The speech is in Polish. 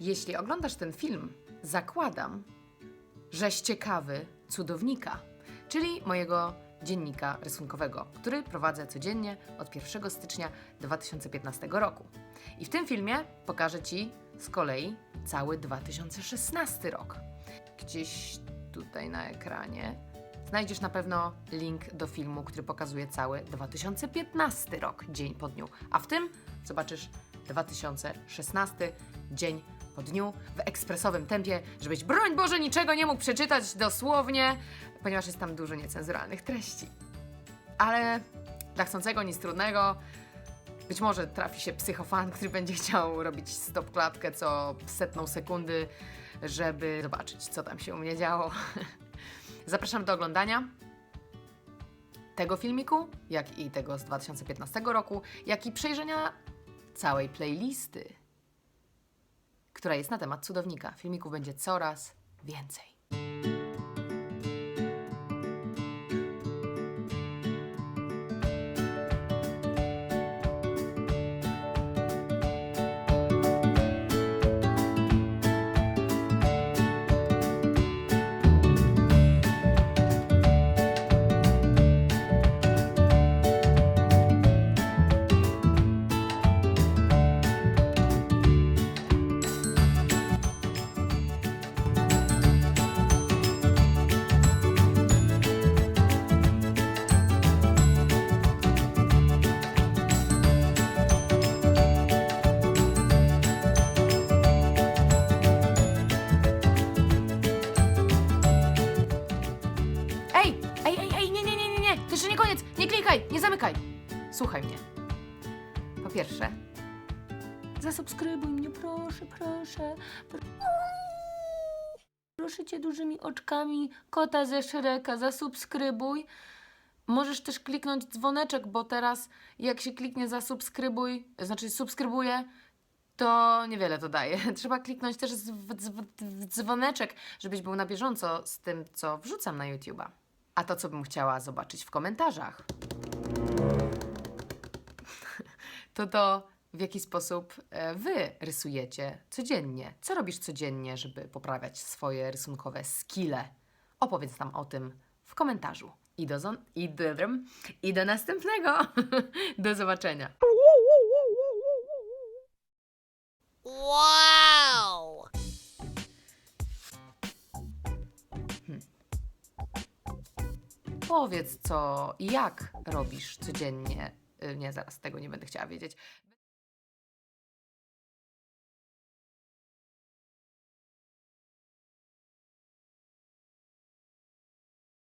Jeśli oglądasz ten film, zakładam, żeś ciekawy cudownika, czyli mojego dziennika rysunkowego, który prowadzę codziennie od 1 stycznia 2015 roku. I w tym filmie pokażę Ci z kolei cały 2016 rok. Gdzieś tutaj na ekranie znajdziesz na pewno link do filmu, który pokazuje cały 2015 rok, dzień po dniu. A w tym zobaczysz 2016 dzień po dniu w ekspresowym tempie, żebyś broń Boże niczego nie mógł przeczytać dosłownie, ponieważ jest tam dużo niecenzuralnych treści. Ale dla chcącego nic trudnego, być może trafi się psychofan, który będzie chciał robić stop klatkę co setną sekundy, żeby zobaczyć, co tam się u mnie działo. Zapraszam do oglądania tego filmiku, jak i tego z 2015 roku, jak i przejrzenia całej playlisty, która jest na temat cudownika. Filmików będzie coraz więcej. Nie klikaj, nie zamykaj. Słuchaj mnie. Po pierwsze, zasubskrybuj mnie, proszę, proszę. Pr- Proszę cię dużymi oczkami kota ze Shreka, zasubskrybuj. Możesz też kliknąć dzwoneczek, bo teraz jak się kliknie zasubskrybuj, znaczy subskrybuję, to niewiele to daje. Trzeba kliknąć też w dzwoneczek, żebyś był na bieżąco z tym, co wrzucam na YouTube'a. A to, co bym chciała zobaczyć w komentarzach, to to, w jaki sposób e, wy rysujecie codziennie. Co robisz codziennie, żeby poprawiać swoje rysunkowe skille? Opowiedz nam o tym w komentarzu. I do, zon- i do, i do następnego. do zobaczenia. Powiedz, co i jak robisz codziennie. Y, Nie, zaraz tego nie będę chciała wiedzieć.